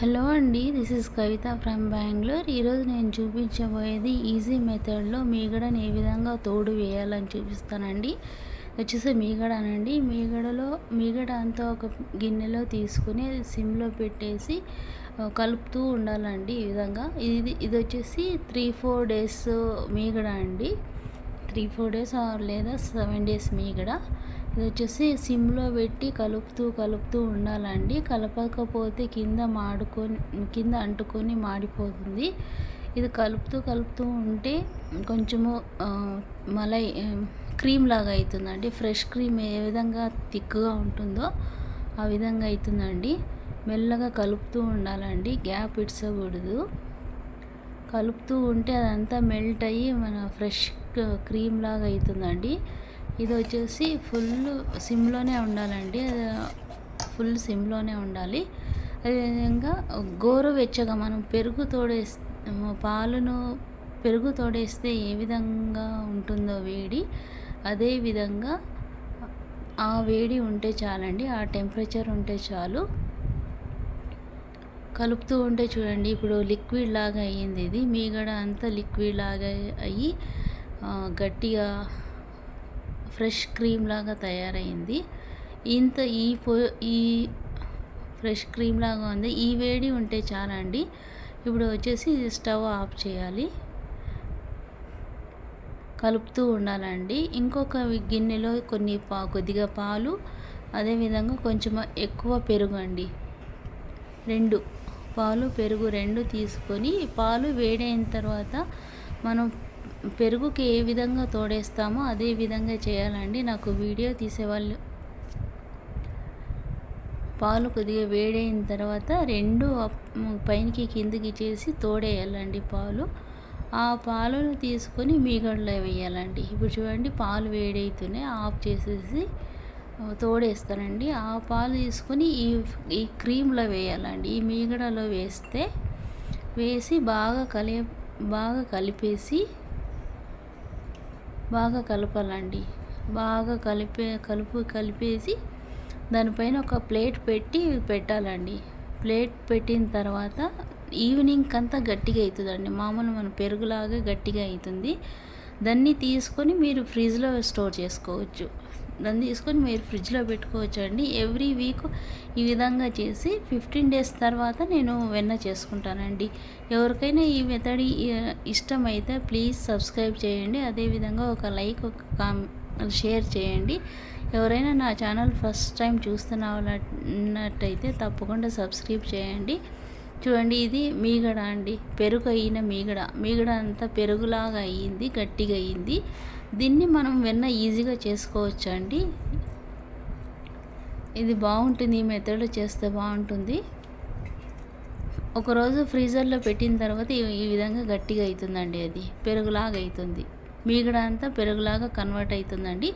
Hello అండి this is Kavitha from Bengaluru ఈరోజు నేను చూపించబోయేది ఈజీ మెథడ్లో మీగడని ఏ విధంగా తోడు వేయాలని చూపిస్తానండి. వచ్చేసి మీగడ అనండి మీగడలో మీగడ అంతా ఒక గిన్నెలో తీసుకుని అది సిమ్లో పెట్టేసి కలుపుతూ ఉండాలండి ఈ విధంగా. ఇది ఇది వచ్చేసి త్రీ ఫోర్ డేస్ మీగడ అండి. త్రీ ఫోర్ డేస్ లేదా సెవెన్ డేస్ మీగడ. ఇది వచ్చేసి సిమ్లో పెట్టి కలుపుతూ కలుపుతూ ఉండాలండి. కలపకపోతే కింద మాడుకొని కింద అంటుకొని మాడిపోతుంది. ఇది కలుపుతూ కలుపుతూ ఉంటే కొంచెము మలై క్రీమ్ లాగా అవుతుందండి. ఫ్రెష్ క్రీమ్ ఏ విధంగా థిక్గా ఉంటుందో ఆ విధంగా అవుతుందండి. మెల్లగా కలుపుతూ ఉండాలండి. గ్యాప్ ఇడ్చకూడదు. కలుపుతూ ఉంటే అదంతా మెల్ట్ అయ్యి మన ఫ్రెష్ క్రీమ్ లాగా అవుతుందండి. ఇది వచ్చేసి ఫుల్ సిమ్లోనే ఉండాలండి. ఫుల్ సిమ్లోనే ఉండాలి. అదేవిధంగా గోరువెచ్చగా మనం పెరుగు తోడే పాలను పెరుగు తోడేస్తే ఏ విధంగా ఉంటుందో వేడి అదే విధంగా ఆ వేడి ఉంటే చాలండి ఆ టెంపరేచర్ ఉంటే చాలు. కలుపుతూ ఉంటే చూడండి ఇప్పుడు లిక్విడ్ లాగా అయ్యింది ఇది. మీగడ అంతా లిక్విడ్ లాగా అయ్యి గట్టిగా ఫ్రెష్ క్రీమ్ లాగా తయారైంది. ఇంత ఈ పో ఈ ఫ్రెష్ క్రీమ్ లాగా ఉంది. ఈ వేడి ఉంటే చాలండి. ఇప్పుడు వచ్చేసి స్టవ్ ఆఫ్ చేయాలి. కలుపుతూ ఉండాలండి. ఇంకొక గిన్నెలో కొన్ని పా కొద్దిగా పాలు అదేవిధంగా కొంచెం ఎక్కువ పెరుగు అండి. రెండు పాలు పెరుగు రెండు తీసుకొని పాలు వేడైన తర్వాత మనం పెరుగుకి ఏ విధంగా తోడేస్తామో అదే విధంగా చేయాలండి. నాకు వీడియో తీసేవాళ్ళు పాలు కొద్దిగా వేడైన తర్వాత రెండు పైనకి కిందికి చేసి తోడేయాలండి పాలు. ఆ పాలను తీసుకొని మీగడలో వేయాలండి. ఇప్పుడు చూడండి పాలు వేడైతేనే ఆఫ్ చేసేసి తోడేస్తానండి. ఆ పాలు తీసుకొని ఈ ఈ క్రీమ్లో వేయాలండి. ఈ మీగడలో వేస్తే వేసి బాగా కలి బాగా కలిపేసి బాగా కలపాలండి. బాగా కలిపే కలుపు కలిపేసి దానిపైన ఒక ప్లేట్ పెట్టి పెట్టాలండి. ప్లేట్ పెట్టిన తర్వాత ఈవినింగ్ అంతా గట్టిగా అవుతుందండి. మామూలు మన పెరుగులాగా గట్టిగా అవుతుంది. దాన్ని తీసుకొని మీరు ఫ్రిడ్జ్లో స్టోర్ చేసుకోవచ్చు. దాన్ని తీసుకొని మీరు ఫ్రిడ్జ్లో పెట్టుకోవచ్చండి. ఎవ్రీ వీక్ ఈ విధంగా చేసి ఫిఫ్టీన్ డేస్ తర్వాత నేను వెన్న చేసుకుంటానండి. ఎవరికైనా ఈ మెథడ్ ఇష్టమైతే ప్లీజ్ సబ్స్క్రైబ్ చేయండి. అదేవిధంగా ఒక లైక్ ఒక కామ్ షేర్ చేయండి. ఎవరైనా నా ఛానల్ ఫస్ట్ టైం చూస్తున్నట్టయితే తప్పకుండా సబ్స్క్రైబ్ చేయండి. చూడండి ఇది మీగడ అండి. పెరుగు అయిన మీగడ. మీగడ అంతా పెరుగులాగా అయ్యింది గట్టిగా అయ్యింది. దీన్ని మనం వెన్న ఈజీగా చేసుకోవచ్చు అండి ఇది బాగుంటుంది ఈ మెథడ్ చేస్తే బాగుంటుంది. ఒకరోజు ఫ్రీజర్లో పెట్టిన తర్వాత ఈ విధంగా గట్టిగా అవుతుందండి అది. పెరుగులాగా అవుతుంది మీగడ అంతా పెరుగులాగా కన్వర్ట్ అవుతుందండి